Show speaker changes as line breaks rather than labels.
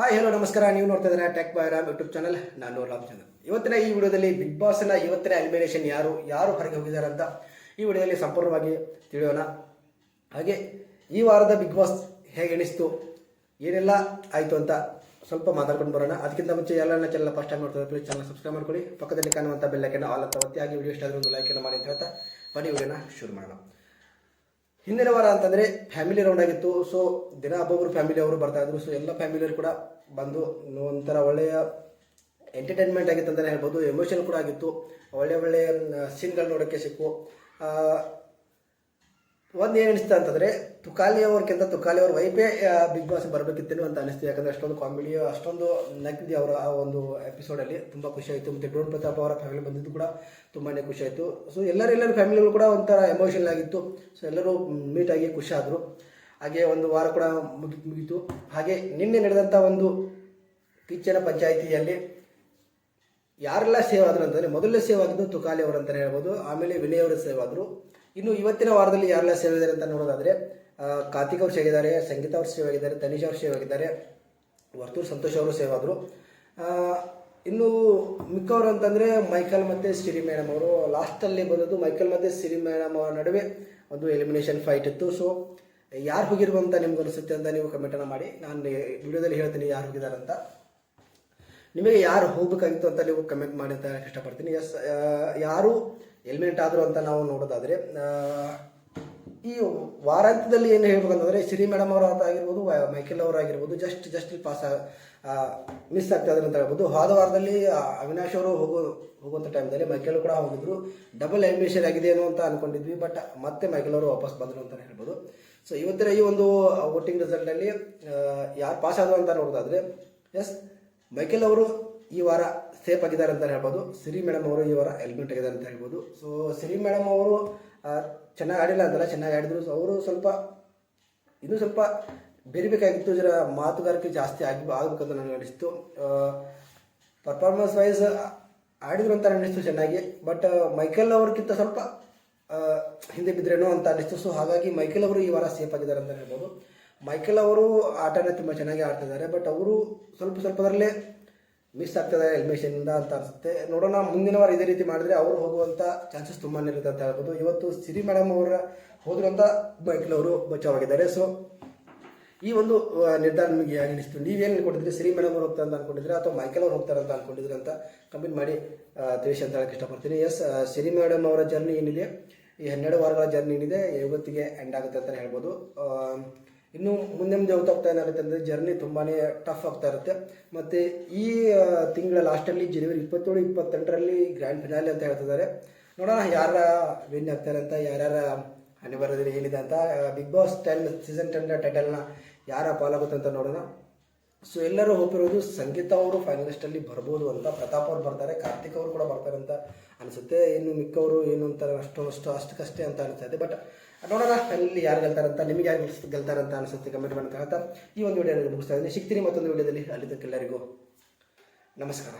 Hi hello ನಮಸ್ಕಾರ. ನೀವು ನೋಡ್ತಾ ಇದ್ದಾರೆ tech boy Ram YouTube channel ನಾನು ರಾಮ್ ಚಂದ್ರ. ಇವತ್ತಿನ ಈ ವಿಡಿಯೋದಲ್ಲಿ ಬಿಗ್ ಬಾಸ್ನ ಇವತ್ತಿನ ಎಲಿಮಿನೇಷನ್ ಯಾರು ಯಾರು ಹೊರಗೆ ಹೋಗಿದ್ದಾರೆ ಅಂತ ಈ ವಿಡಿಯೋದಲ್ಲಿ ಸಂಪೂರ್ಣವಾಗಿ ತಿಳಿಯೋಣ. ಹಾಗೆ ಈ ವಾರದ ಬಿಗ್ ಬಾಸ್ ಹೇಗೆ ಎಣಿಸ್ತು, ಏನೆಲ್ಲ ಆಯಿತು ಅಂತ ಸ್ವಲ್ಪ ಮಾತಾಡ್ಕೊಂಡು ಬರೋಣ. ಅದಕ್ಕಿಂತ ಮುಂಚೆ ಎಲ್ಲ ಚಾನಲ್ ಫಸ್ಟ್ ಟೈಮ್ ನೋಡ್ತಾರೆ ಪ್ಲೀಸ್ ಚಾನಲ್ ಸಬ್ಸ್ಕ್ರೈಬ್ ಮಾಡ್ಕೊಳ್ಳಿ. ಪಕ್ಕದಲ್ಲಿ ಕಾಣುವಂಥ ಬೆಲ್ಲಕ್ಕೆ ಆಲ್ ಅಂತ ಒತ್ತಿ. ಹಾಗೆ ವಿಡಿಯೋ ಇಷ್ಟ ಆದ್ರೆ ಒಂದು ಲೈಕನ್ನು ಮಾಡಿ ಅಂತ ಹೇಳ್ತಾ ಬನ್ನಿ. ವಿಡಿಯೋನ ಶುರು ಮಾಡೋಣ. ಹಿಂದಿನ ವಾರ ಅಂತಂದರೆ ಫ್ಯಾಮಿಲಿ ರೌಂಡ್ ಆಗಿತ್ತು. ಸೊ ದಿನ ಒಬ್ಬೊಬ್ಬರು ಫ್ಯಾಮಿಲಿ ಅವರು ಬರ್ತಾ ಇದ್ರು. ಸೊ ಎಲ್ಲ ಫ್ಯಾಮಿಲಿಯವರು ಕೂಡ ಬಂದು ಒಂಥರ ಒಳ್ಳೆಯ ಎಂಟರ್ಟೈನ್ಮೆಂಟ್ ಆಗಿತ್ತು ಅಂತಲೇ ಹೇಳ್ಬೋದು. ಎಮೋಷನ್ ಕೂಡ ಆಗಿತ್ತು. ಒಳ್ಳೆ ಒಳ್ಳೆಯ ಸೀನ್ಗಳು ನೋಡೋಕ್ಕೆ ಸಿಕ್ಕು. ಒಂದು ಏನು ಅನಿಸ್ತಾ ಅಂತಂದರೆ, ತುಕಾಲಿ ಅವ್ರಿಗಿಂತ ತುಕಾಲಿ ಅವ್ರ ವೈಫೇ ಬಿಗ್ ಬಾಸ್ ಬರಬೇಕಿತ್ತೇನೋ ಅಂತ ಅನಿಸ್ತು. ಯಾಕಂದರೆ ಅಷ್ಟೊಂದು ಕಾಮಿಡಿ ಅಷ್ಟೊಂದು ನಗ್ದಿ ಅವರ ಆ ಒಂದು ಎಪಿಸೋಡಲ್ಲಿ ತುಂಬ ಖುಷಿಯಾಯಿತು ಮತ್ತು ಡ್ರೋನ್ ಪ್ರತಾಪ್ ಅವರ ಫ್ಯಾಮಿಲಿ ಬಂದಿದ್ದು ಕೂಡ ತುಂಬಾ ಖುಷಿಯಾಯಿತು ಸೊ ಎಲ್ಲರೂ ಎಲ್ಲರ ಫ್ಯಾಮಿಲಿಗಳು ಕೂಡ ಒಂಥರ ಎಮೋಷನಲ್ ಆಗಿತ್ತು. ಸೊ ಎಲ್ಲರೂ ಮೀಟಾಗಿ ಖುಷಿ ಆದರು. ಹಾಗೆ ಒಂದು ವಾರ ಕೂಡ ಮುಗಿ ಮುಗೀತು. ಹಾಗೆ ನಿನ್ನೆ ನಡೆದಂಥ ಒಂದು ಕಿಚ್ಚನ ಪಂಚಾಯಿತಿಯಲ್ಲಿ ಯಾರೆಲ್ಲ ಸೇವ್ ಆದರು ಅಂತಂದರೆ ಮೊದಲನೇ ಸೇವ್ ಆಗಿದ್ದು ತುಕಾಲಿ ಅವರು ಅಂತಲೇ ಹೇಳ್ಬೋದು. ಆಮೇಲೆ ವಿನಯ್ ಅವರು ಸೇವ್ ಆದರು. ಇನ್ನು ಇವತ್ತಿನ ವಾರದಲ್ಲಿ ಯಾರೆಲ್ಲ ಸೇವೆ ಇದ್ದಾರೆ ಅಂತ ನೋಡೋದಾದರೆ ಕಾರ್ತಿಕ್ ಅವರು ಸೇವಿದ್ದಾರೆ ಸಂಗೀತ ಅವರು ಸೇವ್ ಆಗಿದ್ದಾರೆ ತನಿಷ್ ಅವರು ಸೇವ್ ಆಗಿದ್ದಾರೆ ವರ್ತೂರ್ ಸಂತೋಷ್ ಅವರು ಸೇವಾದ್ರು. ಇನ್ನು ಮಿಕ್ಕವರು ಅಂತಂದರೆ ಮೈಕಲ್ ಮತ್ತು ಸಿರಿ ಮೇಡಮ್ ಅವರು. ಲಾಸ್ಟಲ್ಲಿ ಬಂದದ್ದು ಮೈಕಲ್ ಮತ್ತು ಸಿರಿ ಮೇಡಮ್ ಅವರ ನಡುವೆ ಒಂದು ಎಲಿಮಿನೇಷನ್ ಫೈಟ್ ಇತ್ತು. ಸೊ ಯಾರು ಹೋಗಿರುವಂತ ನಿಮ್ಗೆ ಅನಿಸುತ್ತೆ ಅಂತ ನೀವು ಕಮೆಂಟನ್ನು ಮಾಡಿ. ನಾನು ವಿಡಿಯೋದಲ್ಲಿ ಹೇಳ್ತೀನಿ ಯಾರು ಹೋಗಿದ್ದಾರೆ ಅಂತ ನಿಮಗೆ ಯಾರು ಹೋಗ್ಬೇಕಾಗಿತ್ತು ಅಂತ ನೀವು ಕಮೆಂಟ್ ಮಾಡಿ ಅಂತ ಹೇಳಕ್ಕೆ ಇಷ್ಟಪಡ್ತೀನಿ. ಎಸ್ ಯಾರು ಎಲಿಮಿನೇಟ್ ಆದರು ಅಂತ ನಾವು ನೋಡೋದಾದರೆ ಈ ವಾರಾಂತ್ಯದಲ್ಲಿ ಏನು ಹೇಳ್ಬೇಕಂತಂದರೆ ಶ್ರೀ ಮೇಡಮ್ ಅವರ ಆಗಿರ್ಬೋದು ಮೈಕೆಲ್ ಅವರಾಗಿರ್ಬೋದು ಜಸ್ಟ್ ಜಸ್ಟ್ ಪಾಸ್ ಮಿಸ್ ಆಗ್ತಾ ಇದ್ದಾರೆ ಅಂತ ಹೇಳ್ಬೋದು. ಹೋದ ವಾರದಲ್ಲಿ ಅವಿನಾಶ್ ಅವರು ಹೋಗೋ ಹೋಗುವಂಥ ಟೈಮ್ದಲ್ಲಿ ಮೈಕೆಲ್ ಕೂಡ ಹೋಗಿದ್ರು. ಡಬಲ್ ಆಗಿದೆ ಏನೋ ಅಂತ ಅಂದ್ಕೊಂಡಿದ್ವಿ ಬಟ್ ಮತ್ತೆ ಮೈಕೆಲ್ ಅವರು ವಾಪಸ್ ಬಂದರು ಅಂತ ಹೇಳ್ಬೋದು. ಸೊ ಇವತ್ತಿನ ಈ ಒಂದು ವೋಟಿಂಗ್ ರಿಸಲ್ಟಲ್ಲಿ ಯಾರು ಪಾಸ್ ಆದರು ಅಂತ ನೋಡೋದಾದರೆ ಎಸ್ ಮೈಕೆಲ್ ಅವರು ಈ ವಾರ ಸೇಫ್ ಆಗಿದ್ದಾರೆ ಅಂತ ಹೇಳ್ಬೋದು. ಸಿರಿ ಮೇಡಮ್ ಅವರು ಈ ವಾರ ಎಲಿಮಿನೇಟ್ ಆಗಿದ್ದಾರೆ ಅಂತ ಹೇಳ್ಬೋದು. ಸೊ ಸಿರಿ ಮೇಡಮ್ ಅವರು ಚೆನ್ನಾಗಿ ಆಡಿಲ್ಲ ಅಂತಲ್ಲ ಚೆನ್ನಾಗಿ ಆಡಿದ್ರು. ಸೊ ಅವರು ಸ್ವಲ್ಪ, ಇನ್ನೂ ಸ್ವಲ್ಪ ಬೇರಿಬೇಕಾಗಿತ್ತು ಜರ ಮಾತುಗಾರಿಕೆ ಜಾಸ್ತಿ ಆಗಿ ಆಗಬೇಕಂತ ನನಗೆ ಅನಿಸ್ತು. ಪರ್ಫಾರ್ಮೆನ್ಸ್ ವೈಸ್ ಆಡಿದ್ರು ಅಂತ ಅನಿಸ್ತು ಚೆನ್ನಾಗಿ. ಬಟ್ ಮೈಕೆಲ್ ಅವ್ರಿಗಿಂತ ಸ್ವಲ್ಪ ಹಿಂದೆ ಬಿದ್ದರೇನೋ ಅಂತ ಅನಿಸ್ತು. ಸೊ ಹಾಗಾಗಿ ಮೈಕೆಲ್ ಅವರು ಈ ವಾರ ಸೇಫ್ ಆಗಿದ್ದಾರೆ ಅಂತ ಹೇಳ್ಬೋದು. ಮೈಕೆಲ್ ಅವರು ಆಟನೇ ತುಂಬ ಚೆನ್ನಾಗಿ ಆಡ್ತಿದ್ದಾರೆ ಬಟ್ ಅವರು ಸ್ವಲ್ಪ ಸ್ವಲ್ಪದರಲ್ಲೇ ಮಿಸ್ ಆಗ್ತದೆ ಎಲಿಮಿನೇಷನಿಂದ ಅಂತ ಅನಿಸುತ್ತೆ. ನೋಡೋಣ, ಮುಂದಿನ ವಾರ ಇದೇ ರೀತಿ ಮಾಡಿದ್ರೆ ಅವರು ಹೋಗುವಂಥ ಚಾನ್ಸಸ್ ತುಂಬಾ ಇರುತ್ತೆ ಅಂತ ಹೇಳ್ಬೋದು. ಇವತ್ತು ಸಿರಿ ಮೇಡಮ್ ಅವರ ಹೋದ್ರು ಅಂತ ಮೈಕೆಲ್ ಅವರು ಬಚಾವಾಗಿದ್ದಾರೆ. ಸೊ ಈ ಒಂದು ನಿರ್ಧಾರ ನಿಮಗೆ ಅನಿಸ್ತು? ನೀವೇನು ಅನ್ಕೊಂಡಿದ್ರಿ ಸಿರಿ ಮೇಡಮ್ ಅವ್ರು ಹೋಗ್ತಾರೆ ಅಂತ ಅನ್ಕೊಂಡಿದ್ರೆ? ಅಥವಾ ಮೈಕೆಲ್ ಅವ್ರು ಹೋಗ್ತಾರೆ ಅಂತ ಅನ್ಕೊಂಡಿದ್ರೆ ಅಂತ ಕಮೆಂಟ್ ಮಾಡಿ ತಿಳಿಸಿ ಅಂತ ಹೇಳಕ್ಕೆ ಇಷ್ಟಪಡ್ತೀನಿ. ಎಸ್ ಸಿರಿ ಮೇಡಮ್ ಅವರ ಜರ್ನಿ ಏನಿದೆ? ಈ ಹನ್ನೆರಡು ವಾರಗಳ ಜರ್ನಿ ಏನಿದೆ? ಇವತ್ತಿಗೆ ಎಂಡ್ ಆಗುತ್ತೆ ಅಂತಲೇ ಹೇಳ್ಬೋದು. ಇನ್ನು ಮುಂದೆ ಮುಂದೆ ಹೋಗ್ತಾ ಏನಾಗುತ್ತೆ ಅಂದರೆ ಜರ್ನಿ ತುಂಬಾ ಟಫ್ ಆಗ್ತಾ ಇರುತ್ತೆ. ಮತ್ತು ಈ ತಿಂಗಳ ಲಾಸ್ಟಲ್ಲಿ ಜನವರಿ ಇಪ್ಪತ್ತೇಳು, ಇಪ್ಪತ್ತೆಂಟರಲ್ಲಿ ಗ್ರ್ಯಾಂಡ್ ಫಿನಾಲೆ ಅಂತ ಹೇಳ್ತಿದ್ದಾರೆ. ನೋಡೋಣ ಯಾರ ವಿನ್ ಆಗ್ತಾರೆ ಅಂತ, ಯಾರ್ಯಾರ ಅನಿವಾರ್ಯದಲ್ಲಿ ಏನಿದೆ ಅಂತ big boss ten season ten ಟೈಟಲ್ನ ಯಾರ ಪಾಲಾಗುತ್ತೆ ಅಂತ ನೋಡೋಣ. ಸೊ ಎಲ್ಲರೂ ಹೋಗಿರೋದು ಸಂಗೀತ ಅವರು ಫೈನಲಿಸ್ಟಲ್ಲಿ ಬರ್ಬೋದು ಅಂತ. ಪ್ರತಾಪ್ ಅವರು ಬರ್ತಾರೆ, ಕಾರ್ತಿಕ್ ಅವರು ಕೂಡ ಬರ್ತಾರೆ ಅಂತ ಅನಿಸುತ್ತೆ. ಇನ್ನು ಮಿಕ್ಕವರು ಏನು ಅಂತಾರೆ, ಅಷ್ಟು ಅಷ್ಟು, ಅಷ್ಟಕ್ಕಷ್ಟೇ ಅಂತ ಅನಿಸುತ್ತೆ. ಬಟ್ ನೋಡೋಣ ಅಲ್ಲಿ ಯಾರು ಗೆಲ್ತಾರೆ ಅಂತ, ನಿಮಗೆ ಯಾರು ಗೆಲ್ತಾರೆ ಅಂತ ಅನಿಸುತ್ತೆ ಕಮೆಂಟ್ ಮಾಡಿ ಅಂತ ಈ ಒಂದು ವಿಡಿಯೋ ಮುಗಿಸ್ತಾ ಇದ್ದೀನಿ. ಸಿಗ್ತೀನಿ ಮತ್ತೊಂದು ವಿಡಿಯೋದಲ್ಲಿ ಅಲ್ಲಿ ತನಕ ಎಲ್ಲರಿಗೂ ನಮಸ್ಕಾರ.